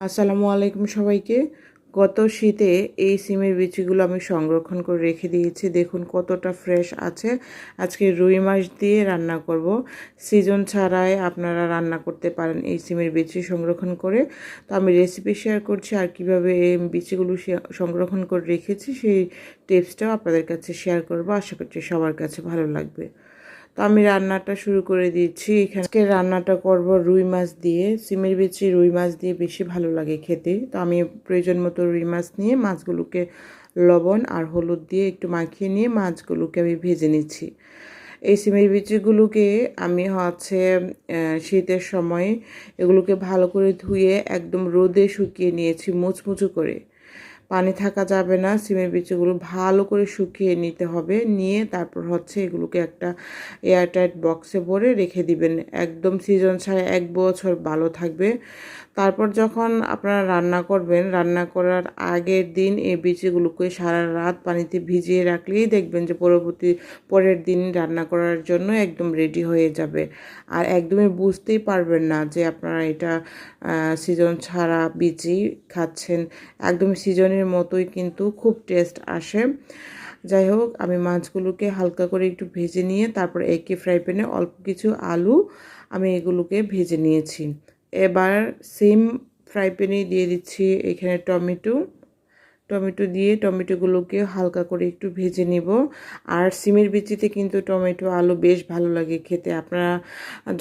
আসসালামু আলাইকুম সবাইকে। গত শীতে এই সিমের বিচিগুলো আমি সংরক্ষণ করে রেখে দিয়েছি। দেখুন কতটা ফ্রেশ আছে। আজকে রুই মাছ দিয়ে রান্না করব। সিজন ছাড়াই আপনারা রান্না করতে পারেন এই সিমের বিচি সংরক্ষণ করে। তো আমি রেসিপি শেয়ার করছি আর কীভাবে এই বিচিগুলো সংরক্ষণ করে রেখেছি সেই টিপসটাও আপনাদের কাছে শেয়ার করব। আশা করছি সবার কাছে ভালো লাগবে। তো আমি রান্নাটা শুরু করে দিচ্ছি। এখানে রান্নাটা করব রুই মাছ দিয়ে। সিমের বিচি রুই মাছ দিয়ে বেশি ভালো লাগে খেতে। তো আমি প্রয়োজন মতো রুই মাছ নিয়ে মাছগুলোকে লবণ আর হলুদ দিয়ে একটু মাখিয়ে নিয়ে মাছগুলোকে আমি ভেজে নিচ্ছি। এই সিমের বিচিগুলোকে আমি হচ্ছে শীতের সময় এগুলোকে ভালো করে ধুয়ে একদম রোদে শুকিয়ে নিয়েছি, মুচমুচু করে। পানি থাকা যাবে না, সিমের বিচিগুলো ভালো করে শুকিয়ে নিতে হবে। নিয়ে তারপর হচ্ছে এগুলোকে একটা এয়ারটাইট বক্সে ভরে রেখে দিবেন। একদম সিজন ছাড়া এক বছর ভালো থাকবে। তারপর যখন আপনারা রান্না করবেন, রান্না করার আগের দিন এই বিচিগুলোকে সারা রাত পানিতে ভিজিয়ে রাখলেই দেখবেন যে পরবর্তী পরের দিন রান্না করার জন্য একদম রেডি হয়ে যাবে। আর একদমই বুঝতেই পারবেন না যে আপনারা এটা সিজন ছাড়া বিচি খাচ্ছেন। একদম সিজনের মতোই কিন্তু খুব টেস্ট আসে। যাই হোক, আমি মাছগুলোকে হালকা করে একটু ভেজে নিয়ে তারপর একই ফ্রাই প্যানে অল্প কিছু আলু আমি এগুলোকে ভেজে নিয়েছি। এবার সেম ফ্রাই প্যানে দিয়ে দিচ্ছি এখানে টমেটো। টমেটো দিয়ে টমেটোগুলোকে হালকা করে একটু ভেজে নিব। আর সিমের বিচিতে কিন্তু টমেটো আলু বেশ ভালো লাগে খেতে। আপনারা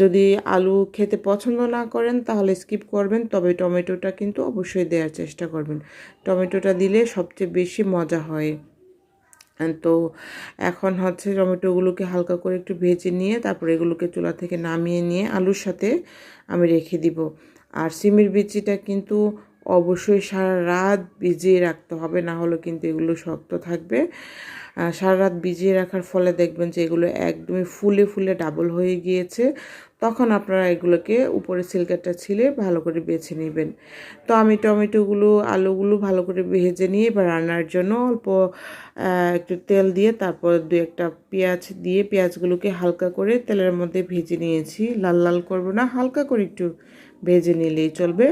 যদি আলু খেতে পছন্দ না করেন তাহলে স্কিপ করবেন, তবে টমেটোটা কিন্তু অবশ্যই দেওয়ার চেষ্টা করবেন। টমেটোটা দিলে সবচেয়ে বেশি মজা হয়। তো এখন হচ্ছে টমেটোগুলোকে হালকা করে একটু ভেজে নিয়ে তারপর এগুলোকে চুলা থেকে নামিয়ে নিয়ে আলুর সাথে আমি রেখে দিব। আর সিমের বিচিটা কিন্তু অবশ্যই সারা রাত ভিজিয়ে রাখতে হবে, না হলে কিন্তু এগুলো শক্ত থাকবে। সারা রাত ভিজিয়ে রাখার ফলে দেখবেন যে এগুলো একদমই ফুলে ফুলে ডাবল হয়ে গিয়েছে। তখন আপনারা এগুলোকে উপরে সিলকাটা ছিলে ভালো করে বেছে নেবেন। তো আমি টমেটোগুলো, আলুগুলো ভালো করে ভেজে নিয়ে এবার রান্নার জন্য অল্প একটু তেল দিয়ে তারপর দু একটা পেঁয়াজ দিয়ে পেঁয়াজগুলোকে হালকা করে তেলের মধ্যে ভেজে নিয়েছি। লাল লাল করব না, হালকা করে একটু ভেজে নিলেই চলবে।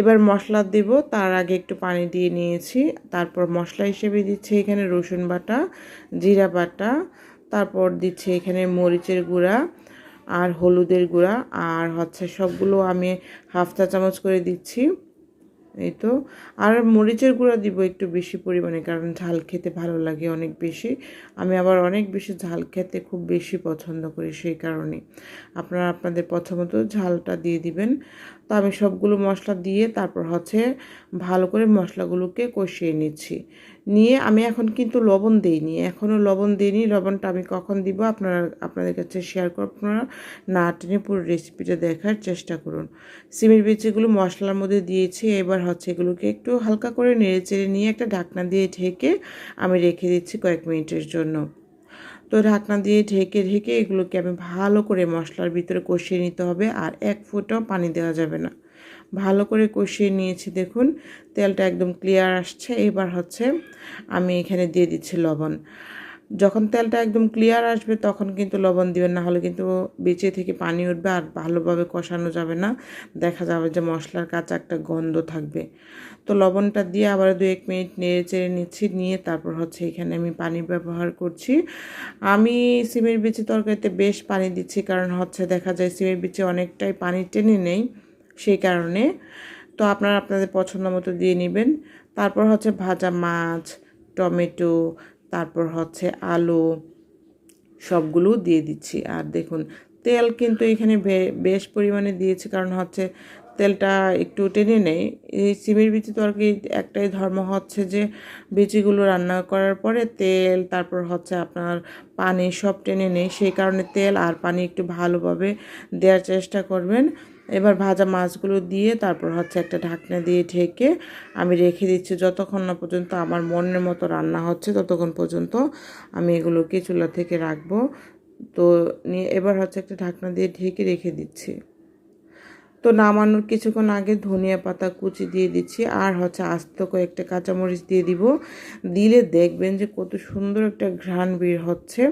এবার মশলা দেব, তার আগে একটু পানি দিয়ে নিয়েছি। তারপর মশলা হিসেবে দিচ্ছি এখানে রসুন বাটা, জিরা বাটা, তারপর দিচ্ছি এখানে মরিচের গুঁড়া আর হলুদের গুঁড়া। আর হচ্ছে সবগুলো আমি হাফ চা চামচ করে দিচ্ছি। এই তো। আর মরিচের গুঁড়া দিব একটু বেশি পরিমাণে, কারণ ঝাল খেতে ভালো লাগে অনেক বেশি। আমি আবার অনেক বেশি ঝাল খেতে খুব বেশি পছন্দ করি সেই কারণে। আপনারা আপনাদের পছন্দ ঝালটা দিয়ে দিবেন। তো আমি সবগুলো মশলা দিয়ে তারপর হচ্ছে ভালো করে মশলাগুলোকে কষিয়ে নিচ্ছি। নিয়ে আমি এখন কিন্তু লবণ দিইনি এখনও লবণ দিইনি, লবণটা আমি কখন দিব আপনারা, আপনাদের কাছে শেয়ার করব আপনারা, না টেনে পুরো রেসিপিটা দেখার চেষ্টা করুন। সিমের বিচিগুলো মশলার মধ্যে দিয়েছি, এবার হচ্ছে এগুলোকে একটু হালকা করে নেড়ে চেড়ে নিয়ে একটা ঢাকনা দিয়ে ঢেকে আমি রেখে দিচ্ছি কয়েক মিনিটের জন্য। তো ঢাকনা দিয়ে ঢেকে ঢেকে এগুলোকে আমি ভালো করে মশলার ভিতরে কষিয়ে নিতে হবে আর এক ফুটাও পানি দেওয়া যাবে না। ভালো করে কষিয়ে নিয়েছি, দেখুন। তেলটা একদম ক্লিয়ার আসছে। এবার হচ্ছে আমি এখানে দিয়ে দিচ্ছি লবণ। যখন তেলটা একদম ক্লিয়ার আসবে, তখন কিন্তু লবণ দিবেন না হলে কিন্তু বেঁচে থেকে পানি উঠবে আর ভালোভাবে কষানো যাবে না। দেখা যাবে যে মশলার কাঁচা একটা গন্ধ থাকবে। তো লবণটা দিয়ে আবার দু এক মিনিট নেড়ে চেড়ে নিচ্ছি, নিয়ে তারপর হচ্ছে এখানে আমি পানি ব্যবহার করছি। আমি সিমের বিচি তরকারিতে বেশ পানি দিচ্ছি, কারণ হচ্ছে দেখা যায় সিমের বিচি অনেকটাই পানি টেনে নেই সেই কারণে। তো আপনারা আপনাদের পছন্দ মতো দিয়ে নেবেন। তারপর হচ্ছে ভাজা মাছ, টমেটো, তারপর হচ্ছে আলু, সবগুলো দিয়ে দিচ্ছি। আর দেখুন, তেল কিন্তু এখানে বেশ পরিমাণে দিয়েছি, কারণ হচ্ছে তেলটা একটু টেনে নেই এই সিমের বিচি তরকারি একটাই ধর্ম হচ্ছে যে বিচিগুলো রান্না করার পরে তেল, তারপর হচ্ছে আপনার পানি সব টেনে নেই সেই কারণে তেল আর পানি একটু ভালোভাবে দেওয়ার চেষ্টা করবেন। এবার ভাজা মাছগুলো দিয়ে তারপর হচ্ছে একটা ঢাকনা দিয়ে ঢেকে আমি রেখে দিচ্ছি যতক্ষণ না পর্যন্ত আমার মনের মতো রান্না হচ্ছে ততক্ষণ পর্যন্ত আমি এগুলোকে চুলা থেকে রাখব। তো নিয়ে এবার হচ্ছে একটা ঢাকনা দিয়ে ঢেকে রেখে দিচ্ছি। তো নামানোর কিছুক্ষণ আগে ধনিয়া পাতা কুচি দিয়ে দিচ্ছি আর হচ্ছে আস্ত কয়েকটা কাঁচামরিচ দিয়ে দিব। দিলে দেখবেন যে কত সুন্দর একটা ঘ্রাণ বের হচ্ছে।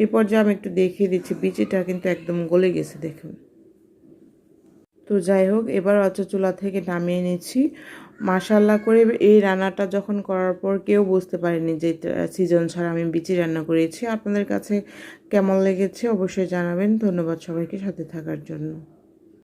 এই পর্যায়ে আমি একটু দেখিয়ে দিচ্ছি, বিচিটা কিন্তু একদম গলে গেছে, দেখুন। তো যাই হোক, এবার হচ্ছে চুলা থেকে নামিয়ে নিচ্ছি। মাশাল্লাহ করে এই রান্নাটা যখন করার পর কেউ বুঝতে পারেনি যে সিজন ছাড়া আমি বিচি রান্না করেছি। আপনাদের কাছে কেমন লেগেছে অবশ্যই জানাবেন। ধন্যবাদ সবাইকে সাথে থাকার জন্য।